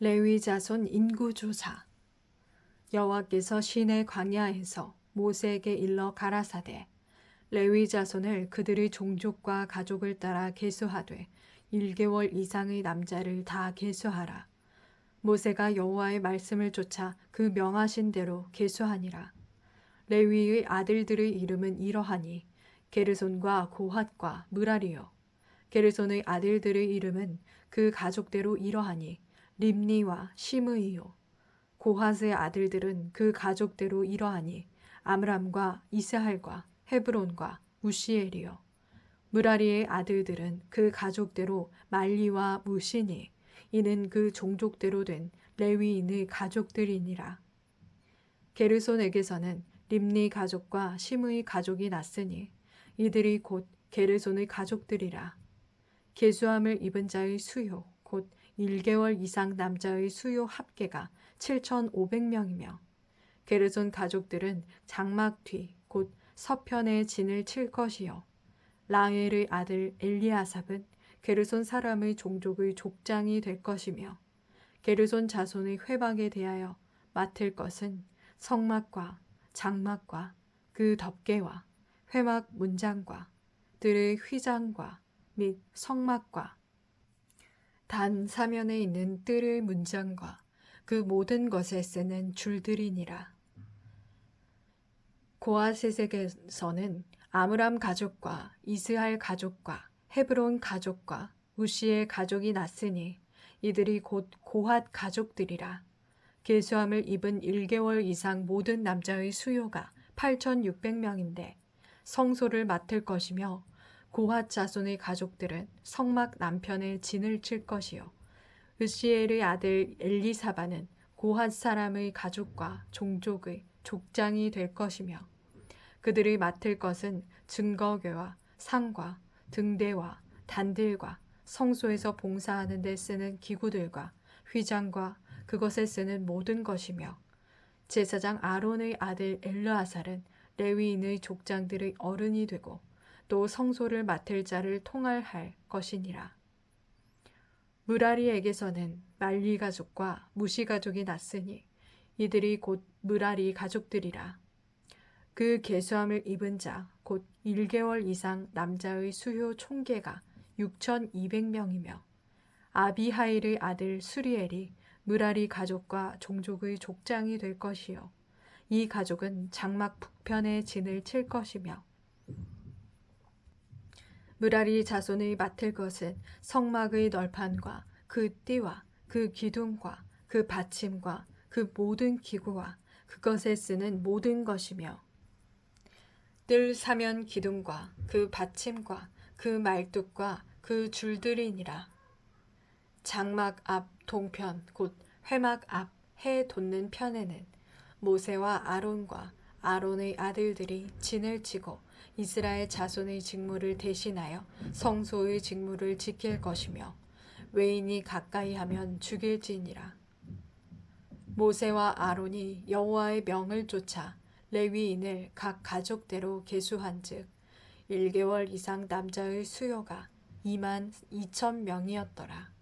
레위 자손 인구 조사 여호와께서 시내 광야에서 모세에게 일러 가라사대 레위 자손을 그들의 종족과 가족을 따라 계수하되 1개월 이상의 남자를 다 계수하라. 모세가 여호와의 말씀을 쫓아 그 명하신 대로 계수하니라. 레위의 아들들의 이름은 이러하니 게르손과 고핫과 무라리요. 게르손의 아들들의 이름은 그 가족대로 이러하니 림니와 시므이요. 고핫의 아들들은 그 가족대로 이러하니 아므람과 이스할과 헤브론과 우시엘이요. 무라리의 아들들은 그 가족대로 말리와 무시니 이는 그 종족대로 된 레위인의 가족들이니라. 게르손에게서는 림니 가족과 시므의 가족이 났으니 이들이 곧 게르손의 가족들이라. 계수함을 입은 자의 수요 곧 1개월 이상 남자의 수요 합계가 7,500명이며 게르손 가족들은 장막 뒤 곧 서편에 진을 칠 것이요. 라헬의 아들 엘리아삽은 게르손 사람의 종족의 족장이 될 것이며 게르손 자손의 회방에 대하여 맡을 것은 성막과 장막과 그 덮개와 회막 문장과 들의 휘장과 및 성막과 단 사면에 있는 뜰의 문장과 그 모든 것에 쓰는 줄들이니라. 고아세색에서는 아므람 가족과 이스할 가족과 헤브론 가족과 우시의 가족이 났으니 이들이 곧 고핫 가족들이라. 계수함을 입은 1개월 이상 모든 남자의 수요가 8,600명인데 성소를 맡을 것이며 고핫 자손의 가족들은 성막 남편에 진을 칠 것이요. 으시엘의 아들 엘리사바는 고핫 사람의 가족과 종족의 족장이 될 것이며 그들이 맡을 것은 증거궤와 상과 등대와 단들과 성소에서 봉사하는 데 쓰는 기구들과 휘장과 그것에 쓰는 모든 것이며 제사장 아론의 아들 엘르아살은 레위인의 족장들의 어른이 되고 또 성소를 맡을 자를 통할할 것이니라. 무라리에게서는 말리 가족과 무시 가족이 났으니 이들이 곧 무라리 가족들이라. 그 계수함을 입은 자, 곧 1개월 이상 남자의 수요 총계가 6,200명이며 아비하일의 아들 수리엘이 무라리 가족과 종족의 족장이 될 것이요. 이 가족은 장막 북편에 진을 칠 것이며 무라리 자손의 맡을 것은 성막의 널판과 그 띠와 그 기둥과 그 받침과 그 모든 기구와 그것에 쓰는 모든 것이며 뜰 사면 기둥과 그 받침과 그 말뚝과 그 줄들이니라. 장막 앞 동편 곧 회막 앞 해 돋는 편에는 모세와 아론과 아론의 아들들이 진을 치고 이스라엘 자손의 직무를 대신하여 성소의 직무를 지킬 것이며 외인이 가까이 하면 죽일지니라. 모세와 아론이 여호와의 명을 쫓아 레위인을 각 가족대로 계수한즉 1개월 이상 남자의 수요가 2만 2천 명이었더라.